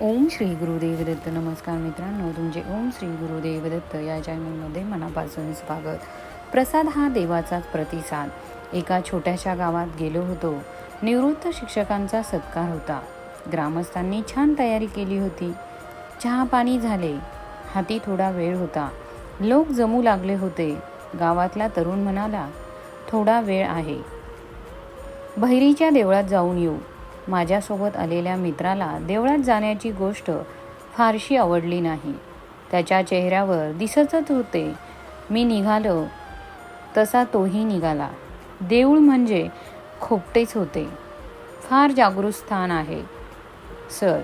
ओम श्री गुरुदेव दत्त नमस्कार मित्रांनो तुमचे ओम श्री गुरुदेवदत्त या चॅनलमध्ये मनापासून स्वागत. प्रसाद हा देवाचाच प्रतिसाद. एका छोट्याशा गावात गेलो होतो. निवृत्त शिक्षकांचा सत्कार होता. ग्रामस्थांनी छान तयारी केली होती. चहा पाणी झाले. हाती थोडा वेळ होता. लोक जमू लागले होते. गावातला तरुण म्हणाला थोडा वेळ आहे. बहिरीच्या देवळात जाऊन येऊ. माझ्यासोबत आलेल्या मित्राला देवळात जाण्याची गोष्ट फारशी आवडली नाही. त्याच्या चेहऱ्यावर दिसतच होते. मी निघालो. तसा तोही निघाला. देऊळ म्हणजे खोपटेच होते. फार जागृत स्थान आहे. सर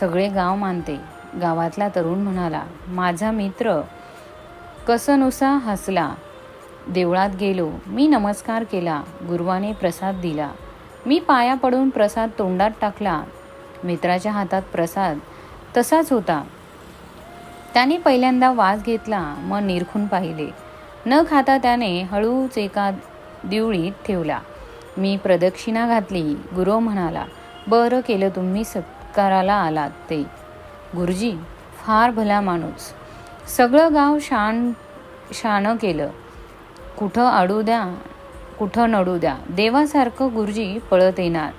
सगळे गाव मानते. गावातला तरुण म्हणाला माझा मित्र कसनुसा हसला. देवळात गेलो. मी नमस्कार केला. गुरुवाने प्रसाद दिला. मी पाया पडून प्रसाद तोंडात टाकला. मित्राच्या हातात प्रसाद तसाच होता. त्याने पहिल्यांदा वास घेतला मग निरखून पाहिले. न खाता त्याने हळूच एका दिवळीत ठेवला. मी प्रदक्षिणा घातली. गुरु म्हणाला बरं केलं तुम्ही सत्काराला आलात ते. गुरुजी फार भला माणूस. सगळं गाव शान शानं केलं. कुठं अडू द्या कुठं नडू द्या. देवासारखं गुरुजी पळत येणार.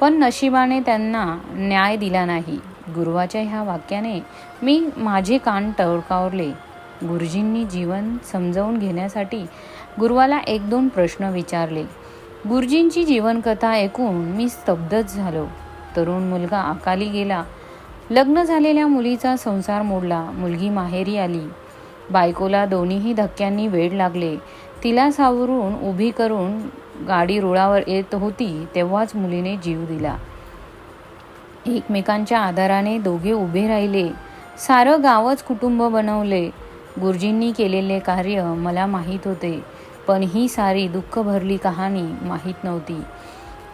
पण नशिबाने त्यांना न्याय दिला नाही. गुरुवाच्या ह्या वाक्याने मी माझे कान टळकावले. गुरुजींनी जीवन समजावून घेण्यासाठी गुरुवाला एक दोन प्रश्न विचारले. गुरुजींची जीवनकथा ऐकून मी स्तब्धच झालो. तरुण मुलगा अकाली गेला. लग्न झालेल्या मुलीचा संसार मोडला. मुलगी माहेरी आली. बायकोला दोन्हीही धक्क्यांनी वेड लागले. तिला सावरून उभी करून गाडी रुळावर येत होती तेव्हाच मुलीने जीव दिला. एकमेकांच्या आधाराने दोघे उभे राहिले. सारं गावच कुटुंब बनवले. गुरुजींनी केलेले कार्य मला माहीत होते पण ही सारी दुःख भरली कहाणी माहीत नव्हती.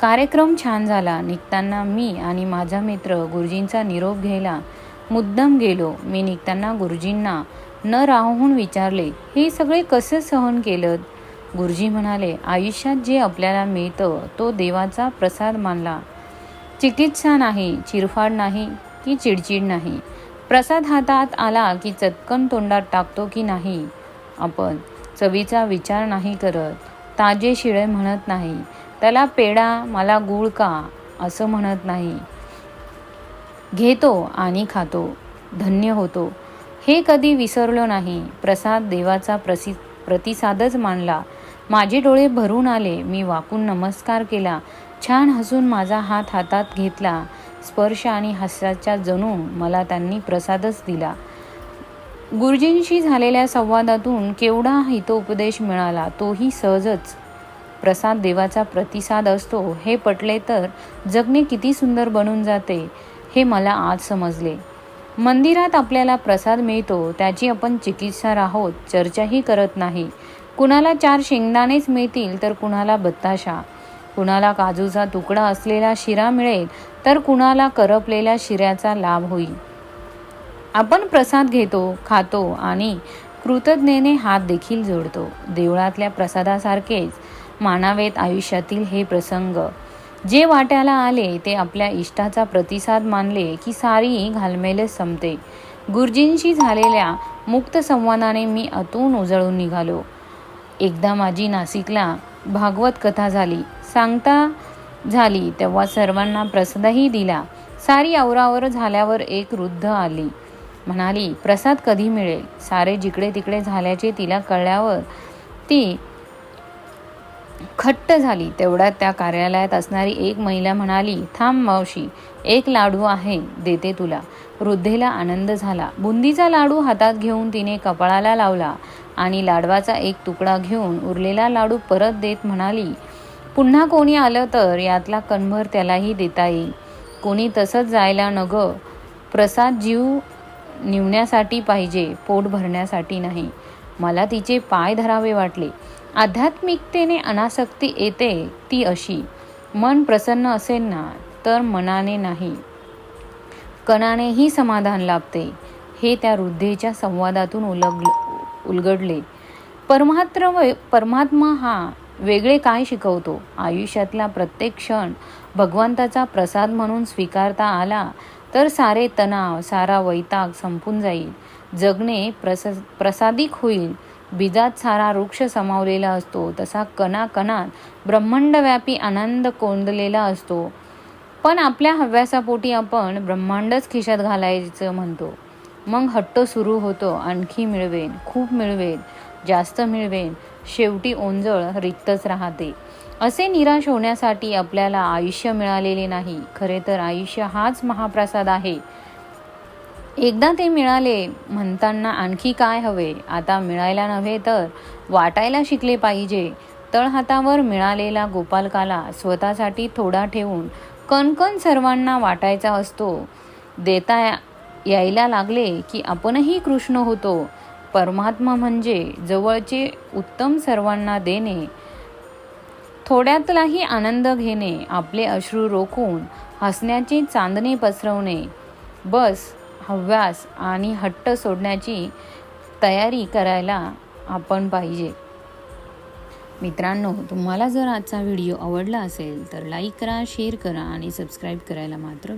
कार्यक्रम छान झाला. निघताना मी आणि माझा मित्र गुरुजींचा निरोप घ्यायला मुद्दाम गेलो. मी निघताना गुरुजींना न राहून विचारले हे सगळे कसे सहन केलं गुरुजी म्हणाले आयुष्यात जे आपल्याला मिळतं तो देवाचा प्रसाद मानला. चिकित्सा नाही चिरफाड नाही की चिडचिड नाही. प्रसाद हातात आला की चटकन तोंडात टाकतो की नाही. आपण चवीचा विचार नाही करत ताजे शिळे म्हणत नाही त्याला पेडा मला गुळ का? असं म्हणत नाही. घेतो आणि खातो. धन्य होतो. हे कधी विसरलो नाही. प्रसाद देवाचा प्रसि प्रतिसादच मानला. माझे डोळे भरून आले. मी वाकून नमस्कार केला. छान हसून माझा हात हातात घेतला. स्पर्श आणि हास्याच्या जणू मला त्यांनी प्रसादच दिला. गुरुजींशी झालेल्या संवादातून केवढा हितोपदेश मिळाला तोही सहजच. प्रसाद देवाचा प्रतिसाद असतो. हे पटले तर जगणे किती सुंदर बनून जाते हे मला आज समजले. मंदिरात आपल्याला प्रसाद मिळतो त्याची आपण चिकित्सा आहोत चर्चाही करत नाही. कुणाला चार शेंगदाणेच मिळतील तर कुणाला बत्ताशा. कुणाला काजूचा तुकडा असलेला शिरा मिळेल तर कुणाला करपलेल्या शिऱ्याचा लाभ होईल. आपण प्रसाद घेतो खातो आणि कृतज्ञेने हात देखील जोडतो. देवळातल्या प्रसादासारखेच मानावेत आयुष्यातील हे प्रसंग. जे वाट्याला आले ते आपल्या इष्टाचा प्रतिसाद मानले की सारी घालमेलच संपते. गुरुजींशी झालेल्या मुक्त संवादाने मी अतून उजळून निघालो. एकदा माझी नाशिकला भागवत कथा झाली. सांगता झाली तेव्हा सर्वांना प्रसादही दिला. सारी आवरावर झाल्यावर एक वृद्ध आली. म्हणाली प्रसाद कधी मिळेल? सारे जिकडे तिकडे झाल्याचे तिला कळल्यावर ती खट्ट झाली. तेवढ्यात त्या कार्यालयात असणारी एक महिला म्हणाली थांब मावशी एक लाडू आहे देते तुला. वृद्धेला आनंद झाला. बुंदीचा लाडू हातात घेऊन तिने कपाळाला लावला आणि लाडवाचा एक तुकडा घेऊन उरलेला लाडू परत देत म्हणाली पुन्हा कोणी आलं तर यातला कणभर त्यालाही देता येईल. कोणी तसंच जायला नग. प्रसाद जीव निवण्यासाठी पाहिजे पोट भरण्यासाठी नाही. मला तिचे पाय धरावे वाटले. आध्यात्मिकतेने अनासक्ती येते ती अशी. मन प्रसन्न असेल ना तर मनाने नाही. कणानेही समाधान लाभते. हे त्या वृद्धेच्या संवादातून उलग उलगडले. परमात्र परमात्मा हा वेगळे काय शिकवतो? आयुष्यातला प्रत्येक क्षण भगवंताचा प्रसाद म्हणून स्वीकारता आला तर सारे तणाव सारा वैताग संपून जाईल. जगणे प्रस प्रसादिक होईल. बीजात सारा वृक्ष समावलेला असतो. तसा कणाकणात ब्रह्मांडव्यापी आनंद कोंदलेला असतो. पण आपल्या हव्यासापोटी आपण ब्रह्मांडच खिशात घालायचं म्हणतो. मग हट्ट सुरू होतो. आणखी मिळवेन खूप मिळवेन जास्त मिळवेन. शेवटी ओंजळ रिक्तच राहते. असे निराश होण्यासाठी आपल्याला आयुष्य मिळालेले नाही. खरे तर आयुष्य हाच महाप्रसाद आहे. एकदा ते मिळाले म्हणताना आणखी काय हवे? आता मिळायला नव्हे तर वाटायला शिकले पाहिजे. तळहातावर मिळालेला गोपालकाला स्वतःसाठी थोडा ठेवून कणकण सर्वांना वाटायचा असतो. देता यायला लागले की आपणही कृष्ण होतो. परमात्मा म्हणजे जवळचे उत्तम सर्वांना देणे. थोड्यातलाही आनंद घेणे आपले अश्रू रोखून हसण्याचे चांदणे पसरवणे. बस हव्यास आणि हट्ट सोडण्याची तयारी करायला आपण पाहिजे. मित्रांनो तुम्हाला जर आजचा व्हिडिओ आवडला असेल तर लाईक करा शेअर करा आणि सबस्क्राईब करायला मात्र